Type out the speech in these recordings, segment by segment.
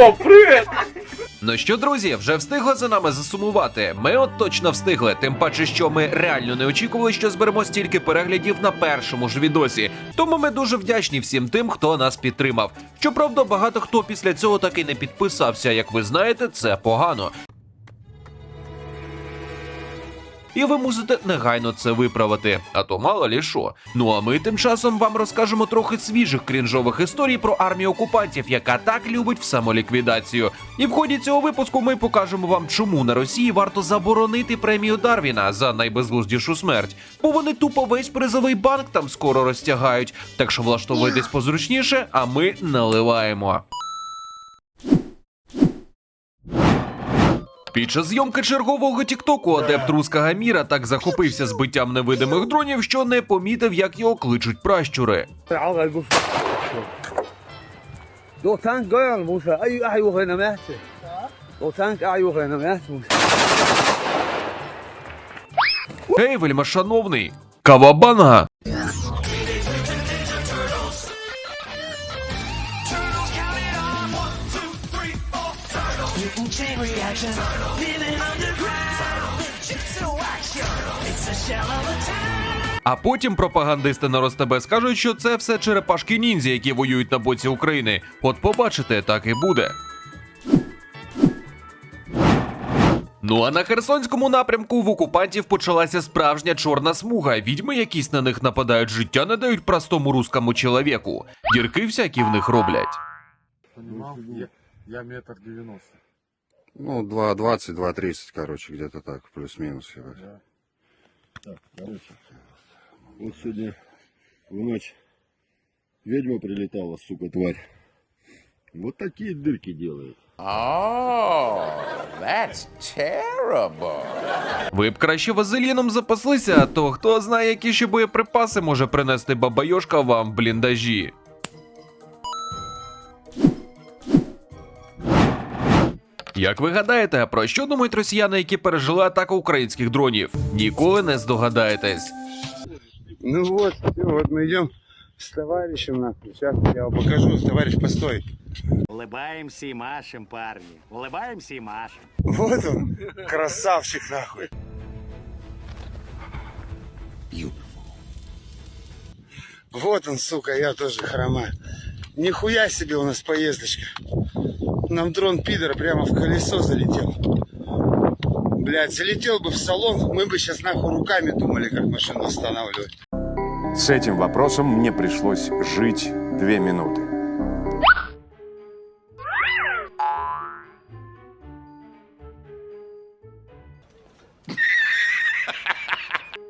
О, привіт! Ну що, друзі, вже встигли за нами засумувати. Ми от точно встигли. Тим паче, що ми реально не очікували, що зберемо стільки переглядів на першому ж відосі. Тому ми дуже вдячні всім тим, хто нас підтримав. Щоправда, багато хто після цього так і не підписався. Як ви знаєте, це погано. І ви мусите негайно це виправити, а то мало лі що. Ну а ми тим часом вам розкажемо трохи свіжих крінжових історій про армію окупантів, яка так любить в самоліквідацію. І в ході цього випуску ми покажемо вам, чому на Росії варто заборонити премію Дарвіна за найбезглуздішу смерть, бо вони тупо весь призовий банк там скоро розтягають. Так що влаштовуйтесь позручніше, а ми наливаємо. Під час зйомки чергового тіктоку адепт Руска міра так захопився збиттям невидимих дронів, що не помітив, як його кличуть пращури. Гей, вельма шановний, кавабанга. Mutant chain reaction. Living underground. А потім пропагандисти на Ростебе скажуть, що це все черепашки ніндзя, які воюють на боці України. От побачите, так і буде. Ну а на Херсонському напрямку в окупантів почалася справжня чорна смуга. Відьми якісь на них нападають, життя не дають простому рускому чоловіку. Дірки всякі в них роблять. Я, метр девяносто. Ну, 2.20, 2.30, короче, где-то так, плюс-минус. говорю. Так, короче, вот сегодня в ночь ведьма прилетала, сука, тварь. Вот такие дырки делает. Ви б краще вазеліном запаслися, а то хто знає, які ще боєприпаси може принести бабайошка вам в бліндажі. Як ви гадаєте, про що думають росіяни, які пережили атаку українських дронів? Ніколи не здогадаєтесь. Ну вот, всё, вот мы идем с товарищем нахуй. Сейчас я вам покажу. Товарищ, постой. Улыбаемся и машем, парни. Улыбаемся и машем. Вот он, красавчик нахуй. Вот он, сука, я тоже хромаю. Нихуя себе у нас поездочка. Нам дрон пидора прямо в колесо залетел. Блядь, залетел бы в салон, мы бы сейчас нахуй руками думали, как машину останавливать. С этим вопросом мне пришлось жить две минуты.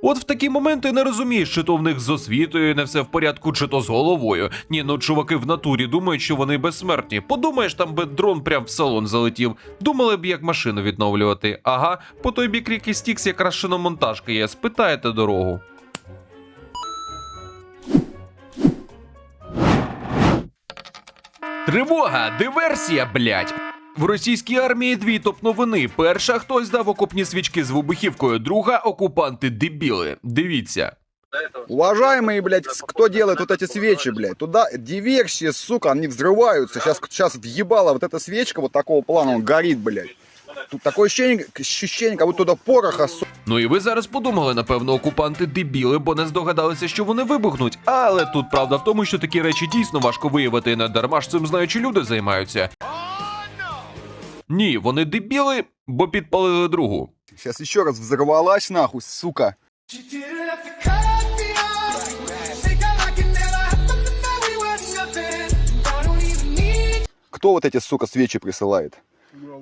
От в такі моменти не розумієш, чи то в них з освітою не все в порядку, чи то з головою. Ні, ну чуваки в натурі думають, що вони безсмертні. Подумаєш, там би дрон прям в салон залетів. Думали б, як машину відновлювати. Ага, по той бік ріки Стікс якраз шиномонтажка є. Спитаєте дорогу. Тривога! Диверсія, блять! В російській армії дві топ-новини. Перша хтось дав окопні свічки з вибухівкою, друга окупанти дебіли. Дивіться. Уважаемые, блядь, кто делает вот эти свечи, блядь? Туда диверсии, сука, они взрываются. Сейчас, сейчас въебала вот эта свечка вот такого плана, он горит, блядь. Тут такое ощущение, ощущение, как будто туда пороха, сука. Ну і ви зараз подумали, напевно, окупанти дебіли, бо не здогадалися, що вони вибухнуть. Але тут правда в тому, що такі речі дійсно важко виявити, і не дарма ж цим знаючі люди займаються. Ні, вони дебіли, бо підпалили другу. Сейчас еще раз взорвалась, нахуй, сука. Кто вот эти, сука, свечи присылает?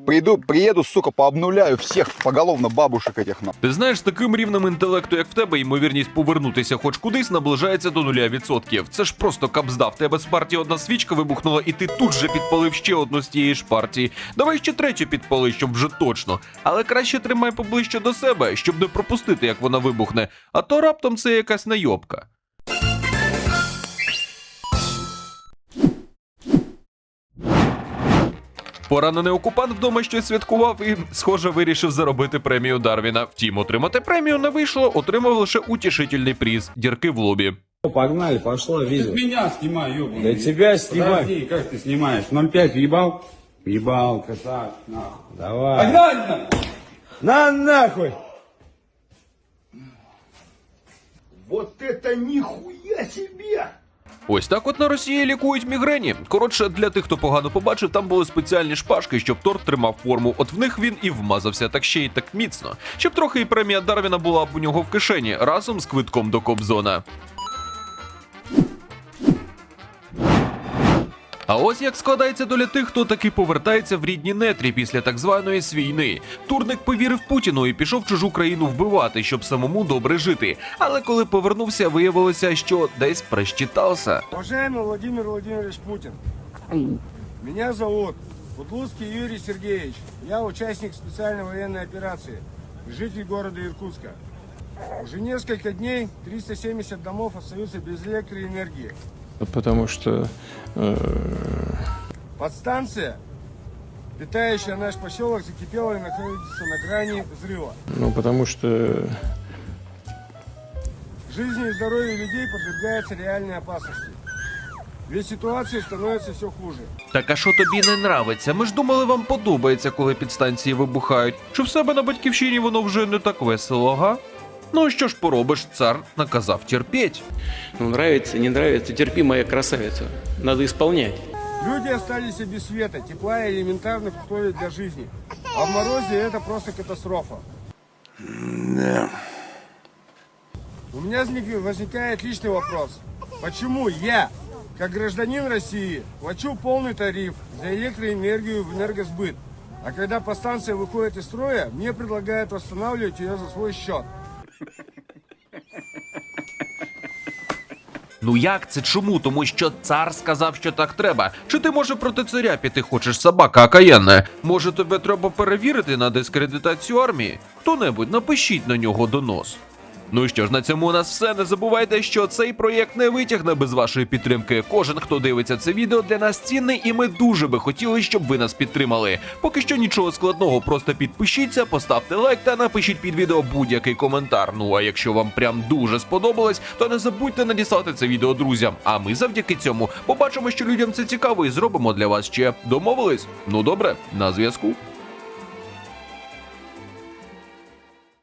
Приду, приеду, сука, пообнуляю всех поголовно бабушек этих, нахуй. Ти знаєш, таким рівнем інтелекту, як в тебе, ймовірність повернутися хоч кудись наближається до нуля відсотків. Це ж просто капзда. В тебе з партії одна свічка вибухнула, і ти тут же підпалив ще одну з тієї ж партії. Давай ще третю підпали, щоб вже точно. Але краще тримай поближче до себе, щоб не пропустити, як вона вибухне. А то раптом це якась найобка. Поранений окупант вдома щось святкував і, схоже, вирішив заробити премію Дарвіна. Втім, отримати премію не вийшло, отримав лише утішительний приз дірки в лобі. Погнали, пошло видео. Меня снимай, ёбаный. Да тебя снимай. Подожди, как ты снимаешь? 0,5 въебал? Ебалка, так, нахуй. Давай. Погнали! На нахуй! Вот это нихуя себе! Ось так от на Росії лікують мігрені. Коротше, для тих, хто погано побачив, там були спеціальні шпажки, щоб торт тримав форму. От в них він і вмазався так ще й так міцно, щоб трохи і премія Дарвіна була б у нього в кишені разом з квитком до Кобзона. А ось як складається доля тих, хто таки повертається в рідні нетрі після так званої свійни. Турник повірив Путіну і пішов чужу країну вбивати, щоб самому добре жити. Але коли повернувся, виявилося, що десь прищитався. Уважаемый Владимир Владимирович Путин, меня зовут Бутлуцкий Юрий Сергеевич. Я участник специальной военной операции, житель города Иркутска. Уже несколько дней 370 домов остаются без электроэнергии. Потому что э, Подстанция, питающая наш поселок, закипела и находится на грани взрыва. ну потому что Жизни и здоровье людей подвергается реальной опасности. Ведь ситуация становится все хуже. Так а що тобі не нравиться? Ми ж думали, вам подобається, коли підстанції вибухають. Чи в себе на батьківщині воно вже не так весело, га? Ну що ж поробиш, цар наказав терпіть. ну, нравится, не нравится, терпи, моя красавица. Надо исполнять. Люди остались без света, тепла и элементарных условий для жизни. А в морозе это просто катастрофа. У меня возник- возникает личный вопрос. Почему я, как гражданин России, плачу полный тариф за электроэнергию в энергосбыт, а когда подстанция выходит из строя, мне предлагают восстанавливать ее за свой счет? Ну як це чому? Тому що цар сказав, що так треба. Чи ти може проти царя піти хочеш собака акаєнне? Може тебе треба перевірити на дискредитацію армії? Хто-небудь напишіть на нього донос. Ну що ж, на цьому у нас все. Не забувайте, що цей проєкт не витягне без вашої підтримки. Кожен, хто дивиться це відео, для нас цінний, і ми дуже би хотіли, щоб ви нас підтримали. Поки що нічого складного, просто підпишіться, поставте лайк та напишіть під відео будь-який коментар. Ну а якщо вам прям дуже сподобалось, то не забудьте надіслати це відео друзям. А ми завдяки цьому побачимо, що людям це цікаво, і зробимо для вас ще домовились. Ну добре, на зв'язку.